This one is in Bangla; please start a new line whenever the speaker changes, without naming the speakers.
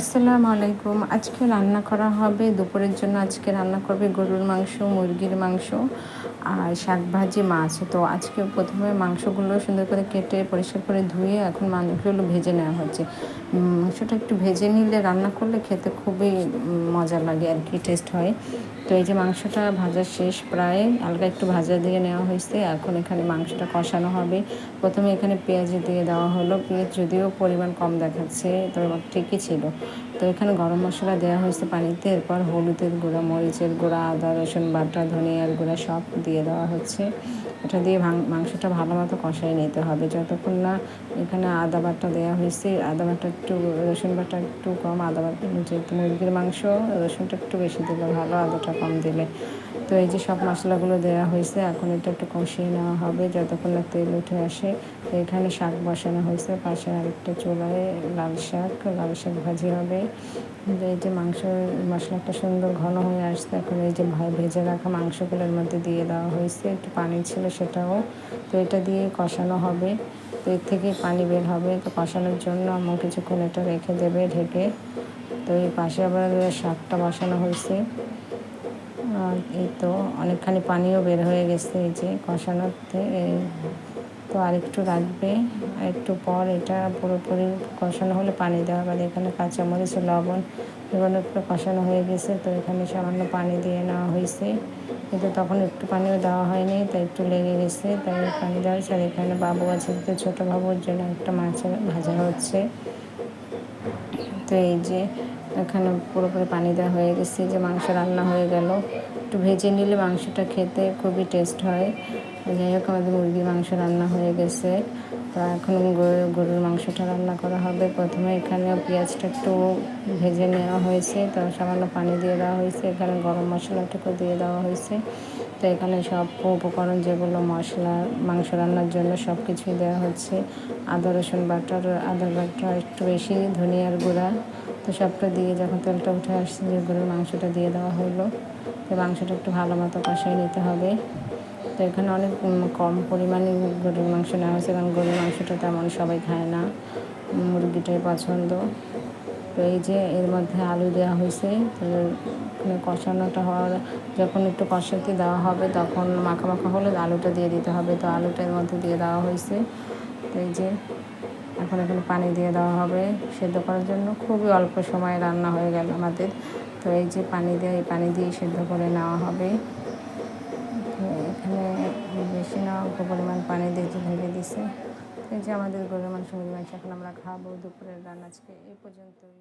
আসসালামু আলাইকুম। আজকে রান্না করা হবে, দুপুরের জন্য আজকে রান্না করবে গরুর মাংস, মুরগির মাংস আর শাক ভাজি মাছ। তো আজকে প্রথমে মাংসগুলো সুন্দর করে কেটে পরিষ্কার করে ধুয়ে এখন মাংসগুলো ভেজে নেওয়া হচ্ছে। মাংসটা একটু ভেজে নিলে রান্না করলে খেতে খুবই মজা লাগে আর কি টেস্ট হয়। তো এই যে মাংসটা ভাজা শেষ, প্রায় হালকা একটু ভাজা দিয়ে নেওয়া হয়েছে। এখন এখানে মাংসটা কষানো হবে। প্রথমে এখানে পেঁয়াজ দিয়ে দেওয়া হলো। পেঁয়াজ যদিও পরিমাণ কম দেখাচ্ছে, তো ঠিকই ছিল। তো এখানে গরম মশলা দেওয়া হয়েছে পানিতে, এরপর হলুদের গুঁড়া, মরিচের গুঁড়া, আদা, রসুন বাটা, ধনিয়ার গুঁড়া সব দিয়ে দেওয়া হচ্ছে। এটা দিয়ে মাংসটা ভালো মতো কষাই নিতে হবে। যতক্ষণ না এখানে আদা বাটা দেওয়া হয়েছে, আদা বাটা একটু, রসুন বাটা একটু কম, আদা বাটা যেহেতু মুরগির মাংস, রসুনটা একটু বেশি দিলে ভালো, আদাটা কম দিলে। তো এই যে সব মশলাগুলো দেওয়া হয়েছে, এখন এটা একটু কষিয়ে নেওয়া হবে। যতক্ষণ না তেল উঠে আসে, এখানে শাক বসানো হয়েছে, পাশে আরেকটা চুলায় লাল শাক লাল শাক ভাজি হবে। এই যে মাংস মশলাটা সুন্দর ঘন হয়ে আসছে, এখন এই যে ভেজে রাখা মাংসগুলোর মধ্যে দিয়ে দেওয়া হয়েছে। একটু পানি ছিল সেটাও। তো এটা দিয়ে কষানো হবে। তো এর থেকে পানি বের হবে। তো কষানোর জন্য আমার কিছুক্ষণ এটা রেখে দেবে, ঢেকে। তো এই পাশে আবার শাকটা বসানো হয়েছে। আর এই তো অনেকখানি পানিও বের হয়ে গেছে এই যে কষানোতে। তো আরেকটু রাখবে। একটু পর এটা পুরোপুরি কষানো হলে পানি দেওয়া হবে। এখানে কাঁচামরিচ, লবণ এগুলো একটু কষানো হয়ে গেছে। তো এখানে সামান্য পানি দিয়ে নেওয়া হয়েছে। কিন্তু তখন একটু পানিও দেওয়া হয়নি, তাই একটু লেগে গেছে। তাই পানি দেওয়া হয়েছে। আর এখানে বাবু আছে তো ছোটো বাবুর জন্য একটা মাছ ভাজা হচ্ছে। তো এই যে এখানে পুরোপুরি পানি দেওয়া হয়ে গেছে। যে মাংস রান্না হয়ে গেল। একটু ভেজে নিলে মাংসটা খেতে খুবই টেস্ট হয়। যাই হোক আমাদের মুরগির মাংস রান্না হয়ে গেছে। তো এখন গরুর মাংসটা রান্না করা হবে। প্রথমে এখানে পেঁয়াজটা একটু ভেজে নেওয়া হয়েছে। তো সামান্য পানি দিয়ে দেওয়া হয়েছে। এখানে গরম মশলাটুকু দিয়ে দেওয়া হয়েছে। তো এখানে সব উপকরণ যেগুলো মশলা, মাংস রান্নার জন্য সব কিছুই দেওয়া হচ্ছে। আদা, রসুন বাটার আদা বাটা, একটু বেশি ধনিয়ার গুঁড়া। তো সবটা দিয়ে যখন তেলটা উঠে আসছে যে গরুর মাংসটা দিয়ে দেওয়া হলো, তো মাংসটা একটু ভালো মতো কষাই নিতে হবে। তো এখানে অনেক কম পরিমাণে গরুর মাংস নেওয়া হয়েছে কারণ গরুর মাংসটা তেমন সবাই খায় না, মুরগিটাই পছন্দ। তো এই যে এর মধ্যে আলু দেওয়া হয়েছে কষানোটা হওয়ার, যখন একটু কষাতে দেওয়া হবে তখন মাখা মাখা হলে আলুটা দিয়ে দিতে হবে। তো আলুটা এর মধ্যে দিয়ে দেওয়া হয়েছে। তো এই যে এখন এখানে পানি দিয়ে দেওয়া হবে সেদ্ধ করার জন্য। খুবই অল্প সময় রান্না হয়ে গেল আমাদের। তো এই যে পানি দিয়ে, এই পানি দিয়ে সেদ্ধ করে নেওয়া হবে। এখানে বেশি না অল্প পরিমাণ পানি দিয়ে ভেঙে দিছে। এই যে আমাদের গরুর মাংস মুরগি এখন আমরা খাব দুপুরের রান্না আজকে এই পর্যন্তই।